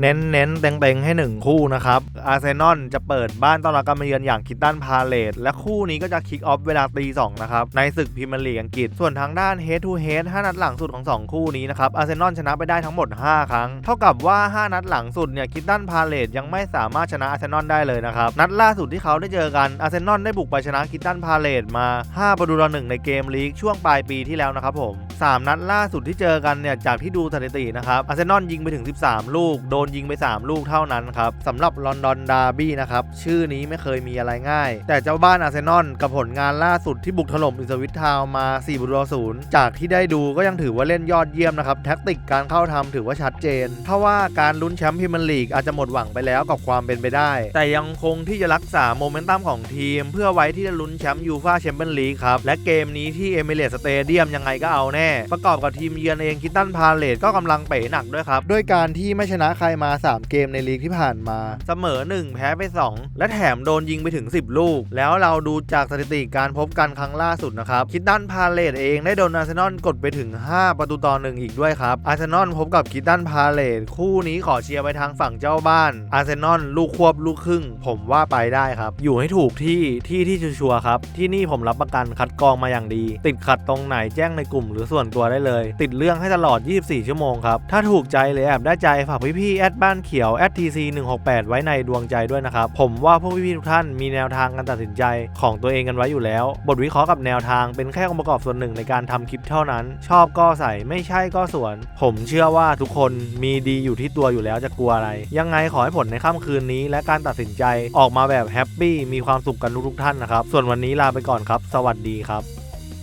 เน้นเน้นเต็งๆ ให้ 1 คู่นะครับ อาร์เซนอลจะเปิดบ้านต้อนรับการมาเยือนอย่างคิตตันพาเลตและคู่นี้ก็จะคิกออฟเวลาตี2นะครับ ในศึกพรีเมียร์ลีกอังกฤษ ส่วนทางด้าน Head to Head 5นัดหลังสุดของ 2 คู่นี้นะครับ อาร์เซนอลชนะไปได้ทั้งหมด 5 ครั้ง เท่ากับว่า 5 นัดหลังสุดเนี่ยคิตตันพาเลตยังไม่สามารถชนะอาร์เซนอลได้เลยนะครับ นัดล่าสุดที่เขาได้เจอกัน อาร์เซนอลได้บุกไปชนะคิตตันพาเลตมา5ประตูต่อหนึ่งในเกมลีกช่วงปลายปีที่แล้วนะครับผม 3 นัดล่าสุดที่เจอกันเนี่ยจากที่ดูสถิตินะครับอาร์เซนอลยิงไปถึง 13 ลูก โดนยิงไป 3 ลูกเท่านั้นครับสำหรับลอนดอนดาร์บี้นะครับชื่อนี้ไม่เคยมีอะไรง่าย แต่เจ้าบ้านอาร์เซนอลกับผลงานล่าสุดที่บุกถล่มอิสวิตทาวมา4ประตูต่อศูนย์จากที่ได้ดูก็ยังถือว่าเล่นยอดเยี่ยมนะครับแท็กติกการเข้าทำถือว่าชัดเจนถ้าว่าการลุ้นแชมป์พรีเมียร์ลีกอาจจะหมดหวังไปแล้วกับความเป็นไปได้ แต่ยังคงที่จะรักษาโมเมนตัมของทีม เพื่อไว้ที่จะลุ้นแชมป์ยูฟ่าแชมเปี้ยนลีกครับและเกมนี้ที่เอมิเรตสเตเดียมยังไงก็เอาแน่ประกอบกับทีมเยือนเองคิตตันพาเลตก็กำลังเป๋หนักด้วยครับ ด้วยการที่ไม่ชนะใครมา 3 เกมในลีกที่ผ่านมา เสมอ 1 แพ้ไป 2 และแถมโดนยิงไปถึง 10 ลูก แล้วเราดูจากสถิติการพบกันครั้งล่าสุดนะครับ คิตตันพาเลตเองได้โดนอาร์เซนอลกดไปถึง 5 ประตูต่อหนึ่งอีกด้วยครับ อาร์เซนอลพบกับคิตตันพาเลตคู่นี้ขอเชียร์ไปทางฝั่งเจ้าบ้าน อาร์เซนอลลูกควบลูกครึ่ง ผมว่าไปได้ครับ อยู่ให้ถูกที่ที่ที่ชัวร์ๆครับ ที่นี่ผมรับประกันคัดกรองมาอย่างดี ติดขัดตรงไหนแจ้งในกลุ่มหรือส่วนตัวได้เลย ติดเรื่องให้ตลอด 24 ชั่วโมงครับ ถ้าถูกใจหรือแอบได้ใจฝากพี่ๆแอดบ้านเขียว @tc 168ไว้ในดวงใจด้วยนะครับ ผมว่าพวกพี่ๆทุกท่านมีแนวทางการตัดสินใจของตัวเองกันไว้อยู่แล้ว บทวิเคราะห์กับแนวทางเป็นแค่องค์ประกอบส่วนหนึ่งในการทำคลิปเท่านั้น ชอบก็ใส่ไม่ใช่ก็สวน ผมเชื่อว่าทุกคนมีดีอยู่ที่ตัวอยู่แล้วจะกลัวอะไร ยังไงขอให้ผลในค่ำคืนนี้ และการตัดสินใจออกมาแบบแฮปปี้มีความสุขกันทุกๆท่านนะครับส่วนวันนี้ลาไปก่อนครับ สวัสดีครับ